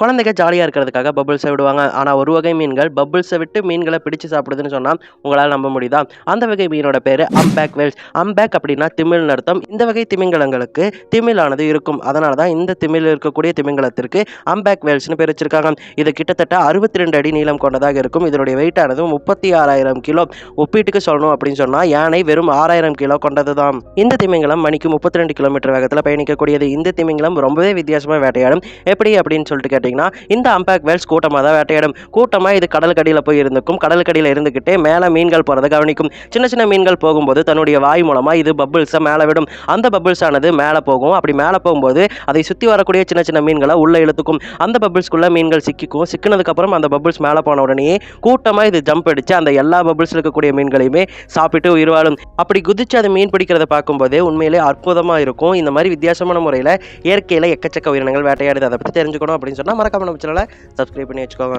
குழந்தைங்க ஜாலியாக இருக்கிறதுக்காக பபுள்ஸை விடுவாங்க. ஆனால் ஒரு வகை மீன்கள் பபுள்ஸை விட்டு மீன்களை பிடிச்சு சாப்பிடுதுன்னு சொன்னால் உங்களால் நம்ப முடியுதா? அந்த வகை மீனோட பேர் அம்பேக் வேல்ஸ் அம்பேக் அப்படின்னா திமிழ்னு அர்த்தம். இந்த வகை திமிங்கலங்களுக்கு திமிழானது இருக்கும். அதனால தான் இந்த திமிழில் இருக்கக்கூடிய திமிங்கலத்திற்கு அம்பேக் வேல்ஸ்னு பேர் வச்சிருக்காங்க. இது கிட்டத்தட்ட அறுபத்தி ரெண்டு அடி நீளம் கொண்டதாக இருக்கும். இதனுடைய வெயிட்டானது முப்பத்தி ஆறாயிரம் கிலோ. ஒப்பீட்டுக்கு சொல்லணும் அப்படின்னு சொன்னால் யானை வெறும் ஆறாயிரம் கிலோ கொண்டது தான் இந்த திமிங்கலம் மணிக்கு முப்பத்தி ரெண்டு கிலோமீட்டர் வேகத்தில் பயணிக்கக்கூடியது. இந்த திமிங்கலம் ரொம்பவே வித்தியாசமாக வேட்டையாடும். எப்படி அப்படின்னு சொல்லிட்டு பார்த்தீங்கன்னா இந்த அம்பேக் வேல்ஸ் கூட்டமாக தான் வேட்டையாடும். கூட்டமாக இது கடலுக்கடியில் போய் இருந்துக்கும் கடலுக்கடியில் இருந்துக்கிட்டே மேலே மீன்கள் போகிறத கவனிக்கும். சின்ன சின்ன மீன்கள் போகும்போது தன்னுடைய வாய் மூலமாக இது பபிள்ஸை மேலே விடும். அந்த பப்புள்ஸ் ஆனது மேலே போகும். அப்படி மேலே போகும்போது அதை சுற்றி வரக்கூடிய சின்ன சின்ன மீன்களை உள்ளே இழுத்துக்கும். அந்த பபிள்ஸ்குள்ளே மீன்கள் சிக்கிக்கும். சிக்கினதுக்கப்புறம் அந்த பபிள்ஸ் மேலே போன உடனே கூட்டமாக இது ஜம்ப் அடித்து அந்த எல்லா பபுள்ஸில் இருக்கக்கூடிய மீன்களையுமே சாப்பிட்டு உயிர் வாழும். அப்படி குதிச்சு அது மீன் பிடிக்கிறத பார்க்கும்போதே உண்மையிலே அற்புதமாக இருக்கும். இந்த மாதிரி வித்தியாசமான முறையில் இயற்கையில் எக்கச்சக்க உயிரினங்கள் வேட்டையாடுது. அதை பற்றி தெரிஞ்சுக்கணும் அப்படின்னு சொன்னால் மறக்காம நம்ம சேனலை சப்ஸ்கிரைப் பண்ணி வச்சுக்கோங்க.